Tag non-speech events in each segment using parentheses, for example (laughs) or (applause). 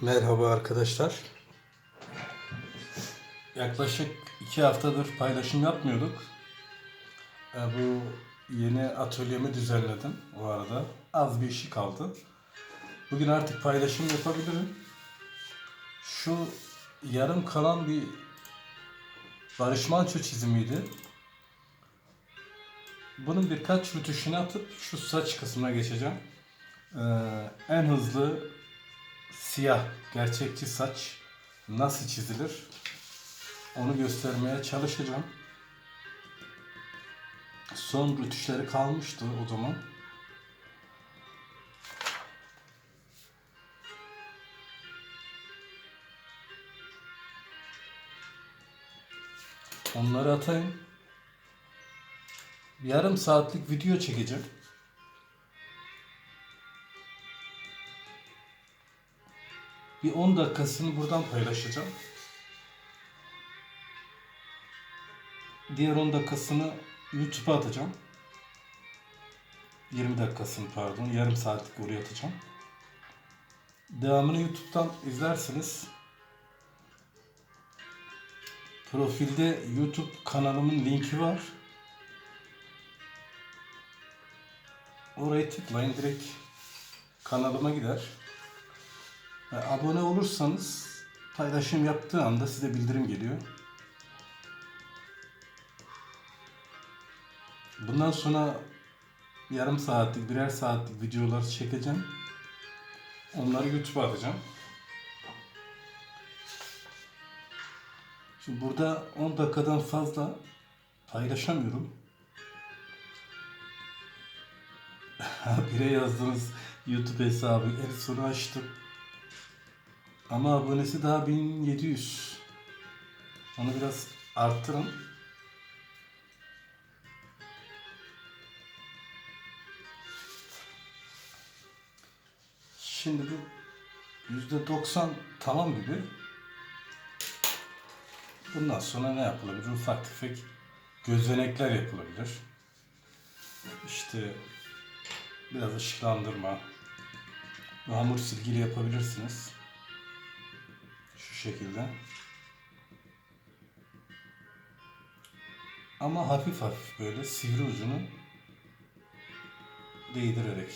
Merhaba arkadaşlar. Yaklaşık iki haftadır paylaşım yapmıyorduk. E, bu yeni atölyemi düzenledim o arada. Az bir işi kaldı. Bugün artık paylaşım yapabilirim. Şu yarım kalan bir Barış Manço çizimiydi. Bunun birkaç rütuşunu atıp şu saç kısmına geçeceğim. Ee, en hızlı siyah gerçekçi saç nasıl çizilir onu göstermeye çalışacağım. Son rütuşları kalmıştı o zaman. Onları atayım. Yarım saatlik video çekeceğim. Bir 10 dakikasını buradan paylaşacağım. Diğer 10 dakikasını YouTube'a atacağım. 20 dakikasını pardon, yarım saatlik oraya atacağım. Devamını YouTube'dan izlersiniz. Profilde YouTube kanalımın linki var. Orayı tıklayın direkt kanalıma gider. Abone olursanız paylaşım yaptığı anda size bildirim geliyor. Bundan sonra yarım saatlik, birer saatlik videolar çekeceğim. Onları YouTube'a atacağım. Şimdi burada 10 dakikadan fazla paylaşamıyorum. (laughs) Bire yazdığınız YouTube hesabı en sonu açtım. Ama abonesi daha 1700. Onu biraz arttırın. Şimdi bu %90 tamam gibi. Bundan sonra ne yapılabilir? Ufak tefek gözenekler yapılabilir. İşte biraz ışıklandırma, hamur silgili yapabilirsiniz. Şekilde. Ama hafif hafif böyle sivri ucunu değdirerek.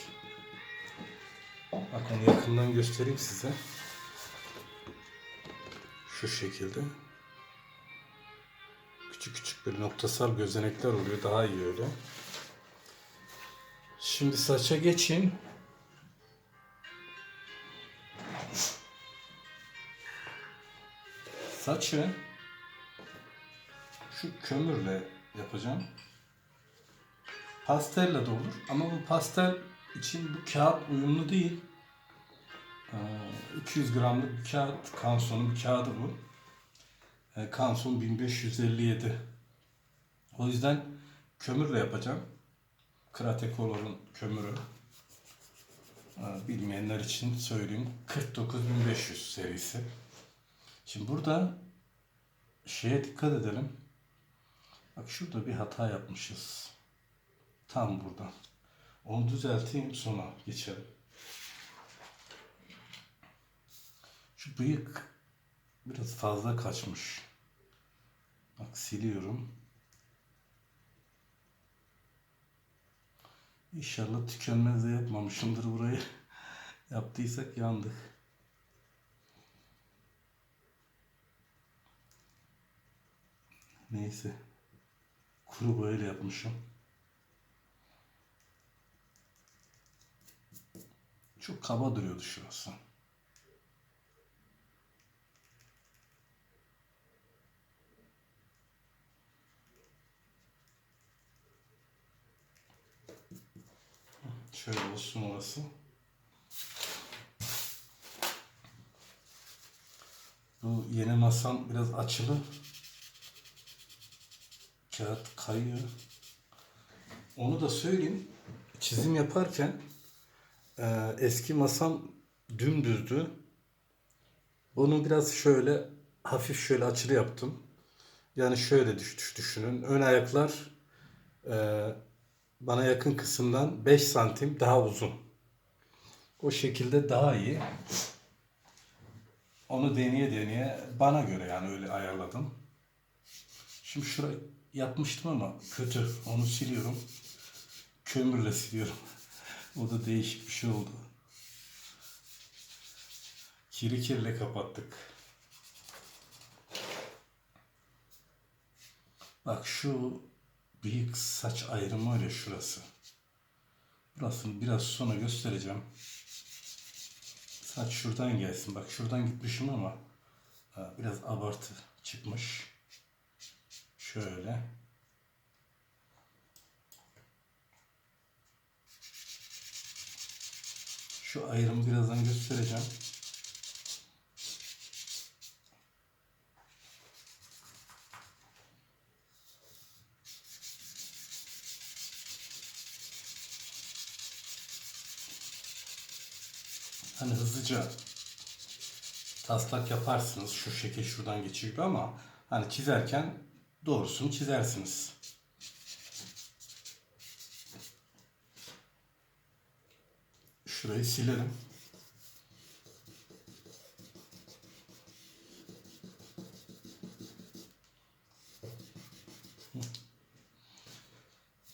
Bak onu yakından göstereyim size. Şu şekilde. Küçük küçük bir noktasal gözenekler oluyor. Daha iyi öyle. Şimdi saça geçeyim. Saçı şu kömürle yapacağım. Pastelle de olur ama bu pastel için bu kağıt uyumlu değil. Ee, 200 gramlık bir kağıt, Kanson'un bir kağıdı bu. Ee, Kanson 1557. O yüzden kömürle yapacağım. Kratecolor'un kömürü. Ee, Bilmeyenler için söyleyeyim. 49500 serisi. Şimdi burada şeye dikkat edelim. Bak şurada bir hata yapmışız. Tam burada. Onu düzelteyim sonra geçelim. Şu bıyık biraz fazla kaçmış. Bak siliyorum. İnşallah tükenmez de yapmamışımdır burayı. (laughs) Yaptıysak yandık. Neyse. Kuru boyayla yapmışım. Çok kaba duruyordu şurası. Şöyle olsun orası. Bu yeni masam biraz açılı. Kağıt kayıyor. Onu da söyleyeyim. Çizim yaparken e, eski masam dümdüzdü. Bunu biraz şöyle hafif şöyle açılı yaptım. Yani şöyle düş, düş- düşünün. Ön ayaklar e, bana yakın kısımdan 5 santim daha uzun. O şekilde daha iyi. Onu deneye deneye bana göre yani öyle ayarladım. Şimdi şurayı yapmıştım ama kötü. Onu siliyorum. Kömürle siliyorum. o da değişik bir şey oldu. Kiri kirle kapattık. Bak şu büyük saç ayrımı ya şurası. Burasını biraz sonra göstereceğim. Saç şuradan gelsin. Bak şuradan gitmişim ama biraz abartı çıkmış. Şöyle. Şu ayrımı birazdan göstereceğim. Hani hızlıca taslak yaparsınız. Şu şekil şuradan geçiyor gibi ama hani çizerken doğrusunu çizersiniz. Şurayı silerim.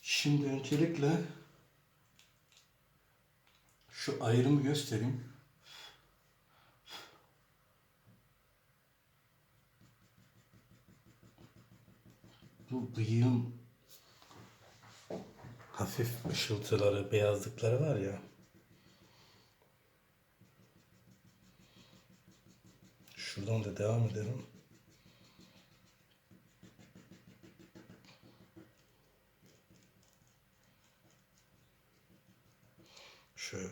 Şimdi öncelikle şu ayrımı göstereyim. Bu bıyığın hafif ışıltıları, beyazlıkları var ya. Şuradan da devam edelim. Şöyle.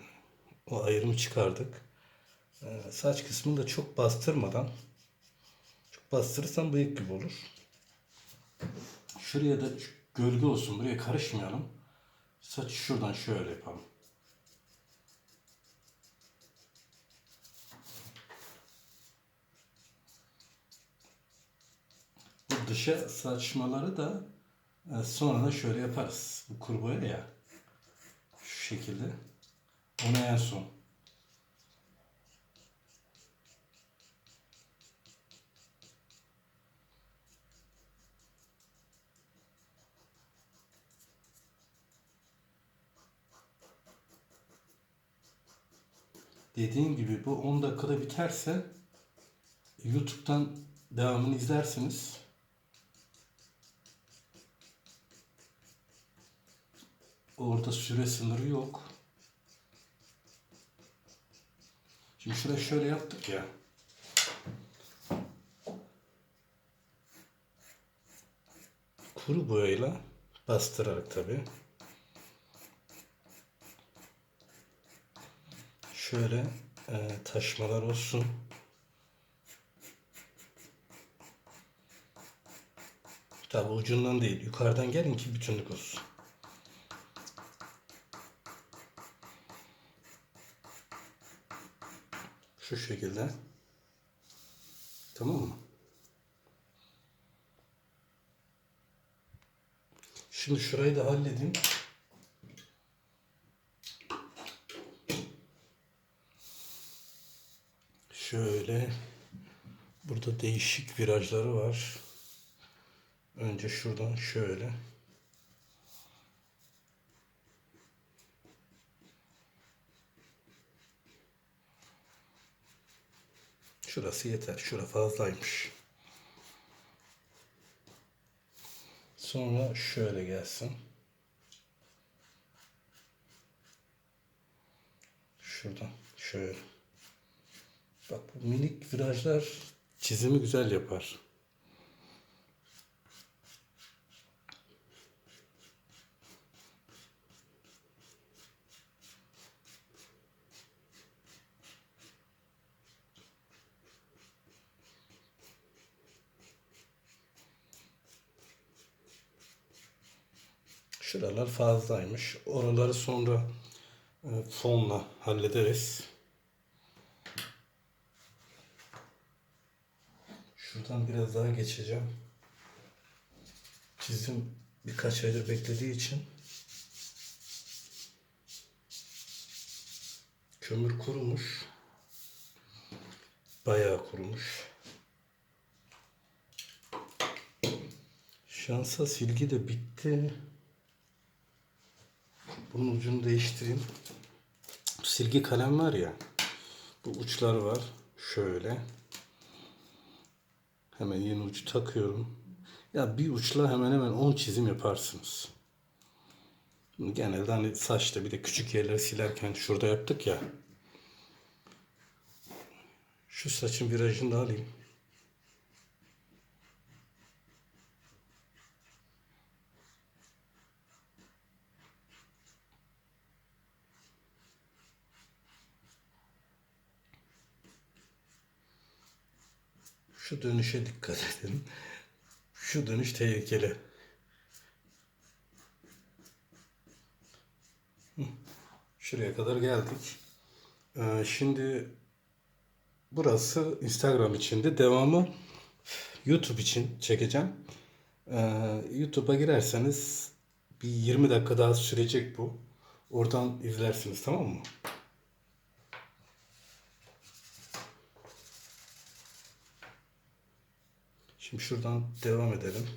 O ayrımı çıkardık. Ee, saç kısmını da çok bastırmadan çok bastırırsan bıyık gibi olur. Şuraya da gölge olsun. Buraya karışmayalım. Saç şuradan şöyle yapalım. Bu dışa saçmaları da e, sonra da şöyle yaparız. Bu kuru boya ya. Şu şekilde. Onu en son. Dediğim gibi bu 10 dakikada biterse YouTube'dan devamını izlersiniz. Orada süre sınırı yok. Şimdi şuraya şöyle yaptık ya. Kuru boyayla bastırarak tabi. Şöyle e, taşmalar olsun. Tabi ucundan değil, yukarıdan gelin ki bütünlük olsun. Şu şekilde. Tamam mı? Şimdi şurayı da halledeyim. Şöyle burada değişik virajları var. Önce şuradan şöyle. Şurası yeter. Şura fazlaymış. Sonra şöyle gelsin. Şuradan şöyle. Bak bu minik virajlar çizimi güzel yapar. Şuralar fazlaymış. Oraları sonra e, fonla hallederiz. Şuradan biraz daha geçeceğim. Çizim birkaç aydır beklediği için kömür kurumuş. Bayağı kurumuş. Şansa silgi de bitti. Bunun ucunu değiştireyim. Silgi kalem var ya. Bu uçlar var. Şöyle. Hemen yeni ucu takıyorum. Ya bir uçla hemen hemen 10 çizim yaparsınız. Genelde hani saçta bir de küçük yerleri silerken şurada yaptık ya. Şu saçın virajını da alayım. Şu dönüşe dikkat edin. Şu dönüş tehlikeli. Şuraya kadar geldik. Ee, şimdi burası Instagram içinde. Devamı YouTube için çekeceğim. Ee, YouTube'a girerseniz bir 20 dakika daha sürecek bu. Oradan izlersiniz tamam mı? Şimdi şuradan devam edelim.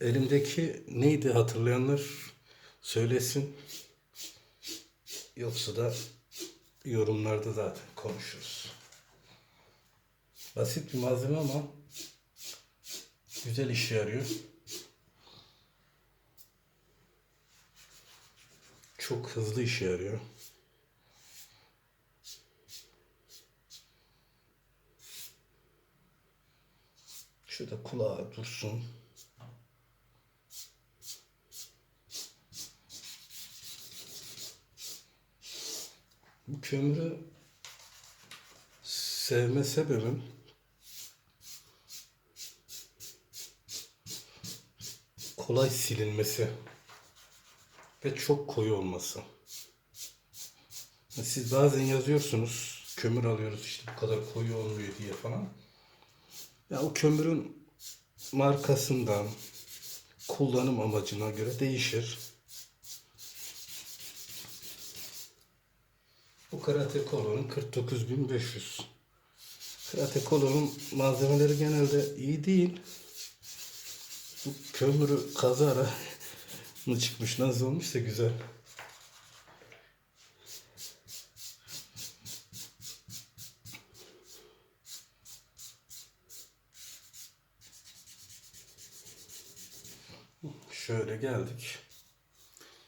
Elimdeki neydi hatırlayanlar söylesin. Yoksa da yorumlarda zaten konuşuruz. Basit bir malzeme ama güzel işe yarıyor. Çok hızlı işe yarıyor. Şurada kulağı dursun. Bu kömürü sevme sebebim kolay silinmesi ve çok koyu olması. Siz bazen yazıyorsunuz kömür alıyoruz işte bu kadar koyu olmuyor diye falan. Ya o kömürün markasından kullanım amacına göre değişir. Bu Karate Kolo'nun 49500. Karate Kolo'nun malzemeleri genelde iyi değil. Bu kömürü kazara mı çıkmış nasıl olmuşsa güzel. Şöyle geldik.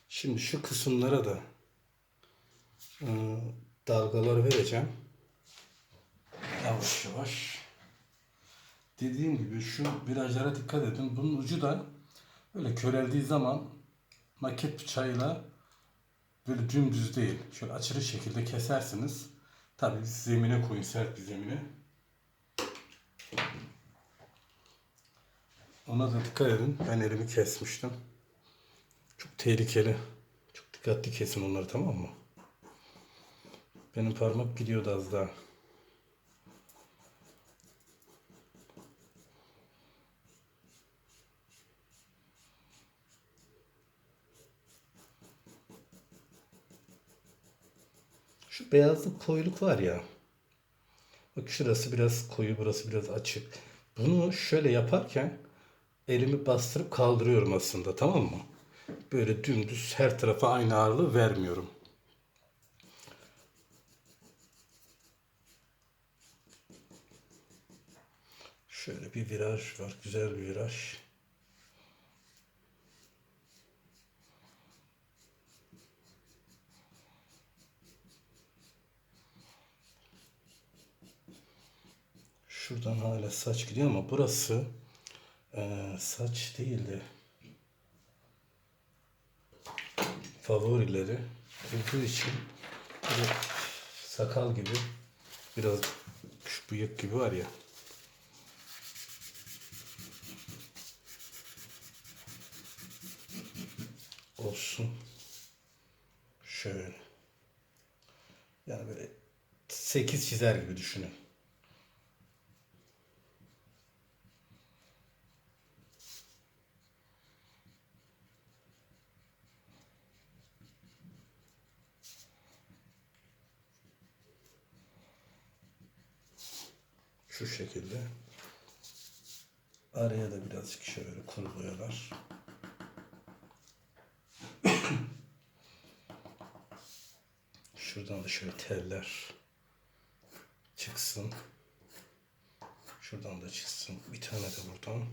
Şimdi şu kısımlara da e, dalgalar vereceğim. Yavaş yavaş. Dediğim gibi şu virajlara dikkat edin. Bunun ucu da böyle köreldiği zaman maket bıçağıyla böyle dümdüz değil. Şöyle açılı şekilde kesersiniz. Tabii zemine koyun sert bir zemine. Ona da dikkat edin. Ben elimi kesmiştim. Çok tehlikeli. Çok dikkatli kesin onları tamam mı? Benim parmak gidiyordu az daha. Şu beyazlık koyuluk var ya. Bak şurası biraz koyu, burası biraz açık. Bunu şöyle yaparken elimi bastırıp kaldırıyorum aslında tamam mı? Böyle dümdüz her tarafa aynı ağırlığı vermiyorum. Şöyle bir viraj var. Güzel bir viraj. Şuradan hala saç gidiyor ama burası saç değildi. Favorileri olduğu için sakal gibi biraz şu bıyık gibi var ya. Olsun. Şöyle. Yani böyle 8 çizer gibi düşünün. Şu şekilde. Araya da birazcık şöyle kuru boyalar. Şuradan da şöyle teller çıksın. Şuradan da çıksın. Bir tane de buradan.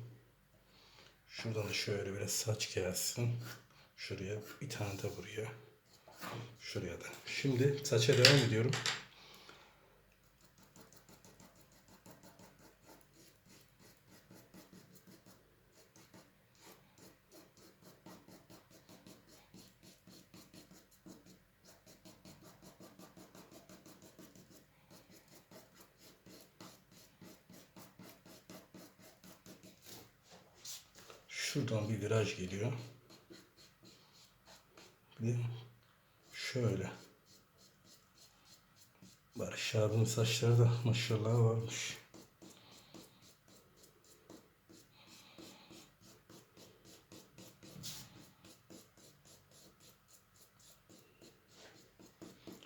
Şuradan da şöyle biraz saç gelsin. Şuraya bir tane de buraya. Şuraya da. Şimdi saça devam ediyorum. Şuradan bir viraj geliyor. Bir şöyle. Barış abinin saçları da maşallah varmış.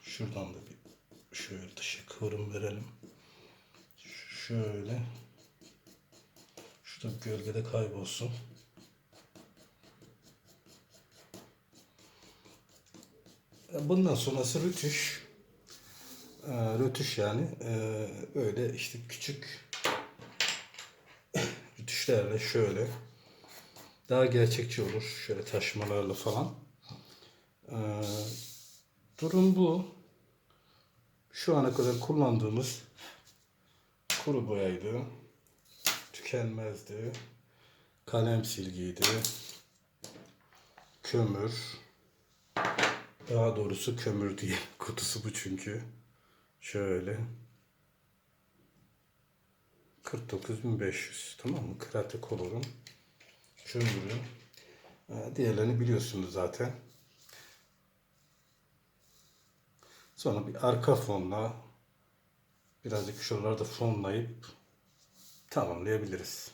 Şuradan da bir şöyle dışı kıvrım verelim. Şöyle. Şurada gölgede kaybolsun. Bundan sonrası rütüş. Ee, rötuş yani. Ee, böyle işte küçük (coughs) rütüşlerle şöyle daha gerçekçi olur. Şöyle taşmalarla falan. Ee, durum bu. Şu ana kadar kullandığımız kuru boyaydı. Tükenmezdi. Kalem silgiydi. Kömür. Daha doğrusu kömür diye (laughs) kutusu bu çünkü. Şöyle. 49.500 tamam mı? Karate kolorum. Kömürü. Ee, Diğerlerini biliyorsunuz zaten. Sonra bir arka fonla birazcık şuralarda fonlayıp tamamlayabiliriz.